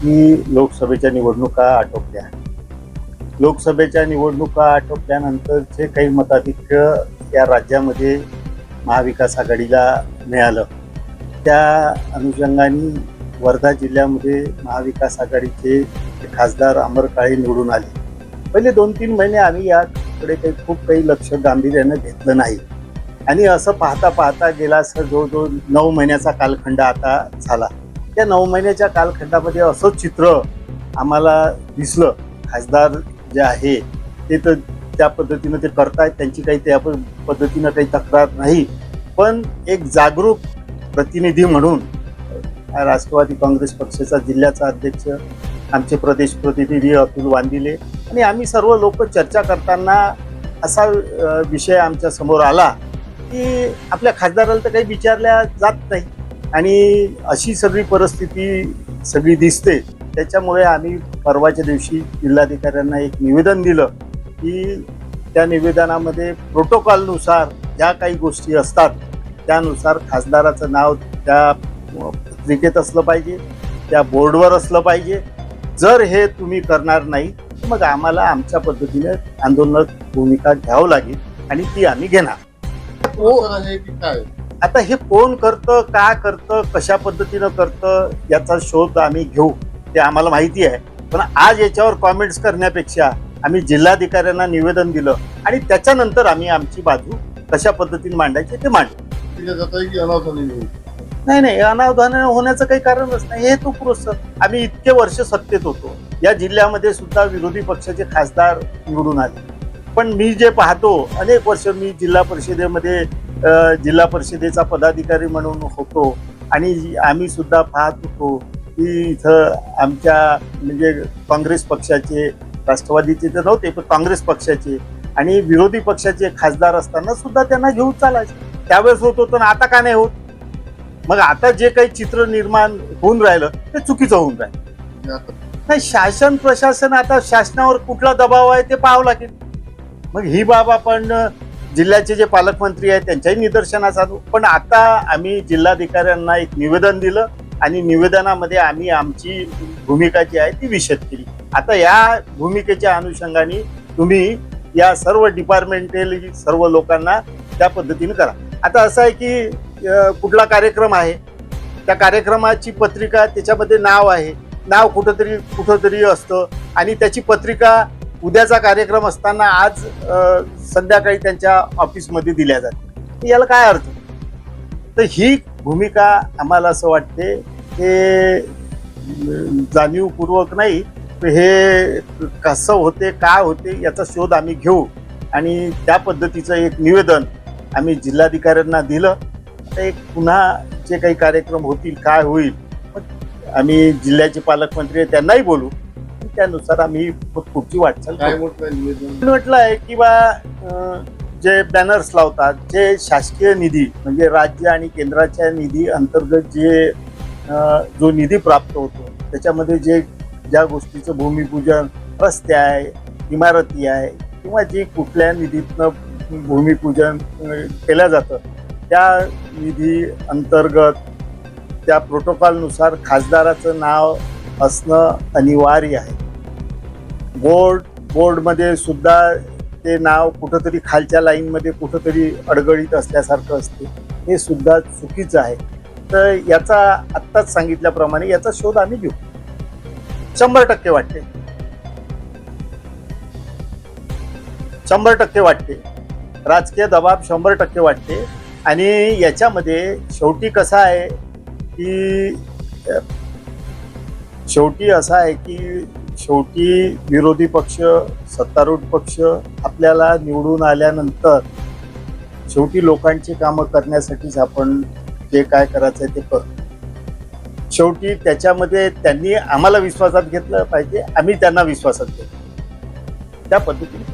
की लोकसभेच्या निवडणुका आटोपल्या. लोकसभेच्या निवडणुका आटोपल्यानंतरचे काही मताधिक्य या राज्यामध्ये महाविकास आघाडीला मिळालं त्या अनुषंगाने वर्धा जिल्ह्यामध्ये महाविकास आघाडीचे खासदार अमर काळे निवडून आले. पहिले दोन तीन महिने आम्ही याकडे काही खूप काही लक्ष गांभीर्यानं घेतलं नाही. आणि असं पाहता पाहता गेला असं जवळजवळ नऊ महिन्याचा कालखंड आता झाला. त्या नऊ महिन्याच्या कालखंडामध्ये असं चित्र आम्हाला दिसलं. खासदार जे आहे ते तर त्या पद्धतीनं ते करतायत त्यांची काही त्या पद्धतीनं काही तक्रार नाही. पण एक जागरूक प्रतिनिधी म्हणून राष्ट्रवादी काँग्रेस पक्षाचा जिल्ह्याचा अध्यक्ष आमचे प्रदेश प्रतिनिधी अतुल वांदिले आणि आम्ही सर्व लोक चर्चा करताना असा विषय आमच्यासमोर आला की आपल्या खासदाराला तर काही विचारल्या जात नाही. आणि अशी सगळी परिस्थिती सगळी दिसते. त्याच्यामुळे आम्ही परवाच्या दिवशी जिल्हाधिकाऱ्यांना एक निवेदन दिलं की त्या निवेदनामध्ये प्रोटोकॉलनुसार ज्या काही गोष्टी असतात त्यानुसार खासदाराचं नाव त्या पत्रिकेत असलं पाहिजे त्या बोर्डवर असलं पाहिजे. जर हे तुम्ही करणार नाही तर मग आम्हाला आमच्या पद्धतीने आंदोलनात भूमिका घ्यावं लागेल आणि ती आम्ही घेणार. आता हे कोण करतं का करतं कशा पद्धतीनं करतं याचा शोध आम्ही घेऊ ते आम्हाला माहिती आहे. पण आज याच्यावर कॉमेंट्स करण्यापेक्षा आम्ही जिल्हाधिकाऱ्यांना निवेदन दिलं आणि त्याच्यानंतर आम्ही आमची बाजू कशा पद्धतीने मांडायची ते मांडू. नाही नाही अनावधान होण्याचं काही कारणच नाही. हे तो प्रोत्साहन आम्ही इतके वर्ष सत्तेत होतो. या जिल्ह्यामध्ये सुद्धा विरोधी पक्षाचे खासदार निवडून आले. पण मी जे पाहतो अनेक वर्ष मी जिल्हा परिषदेमध्ये जिल्हा परिषदेचा पदाधिकारी म्हणून होतो. आणि आम्ही सुद्धा पाहत होतो की इथं आमच्या म्हणजे काँग्रेस पक्षाचे राष्ट्रवादीचे तर नव्हते पण काँग्रेस पक्षाचे आणि विरोधी पक्षाचे खासदार असताना सुद्धा त्यांना घेऊन चालायचे. त्यावेळेस होत होतं ना आता का नाही होत? मग आता जे काही चित्र निर्माण होऊन राहिलं ते चुकीचं होऊन राहिलं. नाही शासन प्रशासन आता शासनावर कुठला दबाव आहे ते पाहावं लागेल. मग ही बाब आपण जिल्ह्याचे जे पालकमंत्री आहेत त्यांच्याही निदर्शनास आणू पण आता आम्ही जिल्हाधिकाऱ्यांना एक निवेदन दिलं आणि निवेदनामध्ये आम्ही आमची भूमिका जी आहे ती विशद केली. आता या भूमिकेच्या अनुषंगाने तुम्ही या सर्व डिपार्टमेंटल सर्व लोकांना त्या पद्धतीने करा. आता असं आहे की कुठला कार्यक्रम आहे? त्या कार्यक्रमाची पत्रिका त्याच्यामध्ये नाव आहे. नाव कुठंतरी कुठंतरी असतं आणि त्याची पत्रिका उद्याचा कार्यक्रम असताना आज संध्याकाळी त्यांच्या ऑफिसमध्ये दिल्या जाते याला काय अर्थ? तर ही भूमिका आम्हाला असं वाटते हे जाणीवपूर्वक नाही तर हे कसं होते काय होते याचा शोध आम्ही घेऊ. आणि त्या पद्धतीचं एक निवेदन आम्ही जिल्हाधिकाऱ्यांना दिलं. आता एक पुन्हा जे काही कार्यक्रम होतील काय होईल आम्ही जिल्ह्याचे पालकमंत्री त्यांनाही बोलू. त्यानुसार आम्ही पुढची वाटचाल काय म्हटलं आहे की बा जे बॅनर्स लावतात जे शासकीय निधी म्हणजे राज्य आणि केंद्राच्या निधी अंतर्गत जे जो निधी प्राप्त होतो त्याच्यामध्ये जे ज्या गोष्टीचं भूमिपूजन रस्ते आहे इमारती आहे किंवा जे कुठल्या निधीतनं भूमिपूजन केलं जातं त्या निधी अंतर्गत त्या प्रोटोकॉलनुसार खासदाराचं नाव असणं अनिवार्य आहे. बोर्ड बोर्डमध्ये सुद्धा ते नाव कुठंतरी खालच्या लाईनमध्ये कुठंतरी अडगळीत असल्यासारखं असते. हे सुद्धा चुकीचं आहे. तर याचा आत्ताच सांगितल्याप्रमाणे याचा शोध आम्ही घेऊ. शंभर टक्के वाटते. शंभर टक्के वाटते. राजकीय दबाव शंभर टक्के वाटते. आणि याच्यामध्ये शेवटी कसं आहे की शेवटी असं आहे की शेवटी विरोधी पक्ष सत्तारूढ पक्ष आपल्याला निवडून आल्यानंतर शेवटी लोकांची कामं करण्यासाठीच आपण जे काय करायचं आहे ते करतो शेवटी त्याच्यामध्ये त्यांनी आम्हाला विश्वासात घेतलं पाहिजे आम्ही त्यांना विश्वासात घेतलं. त्या पद्धतीने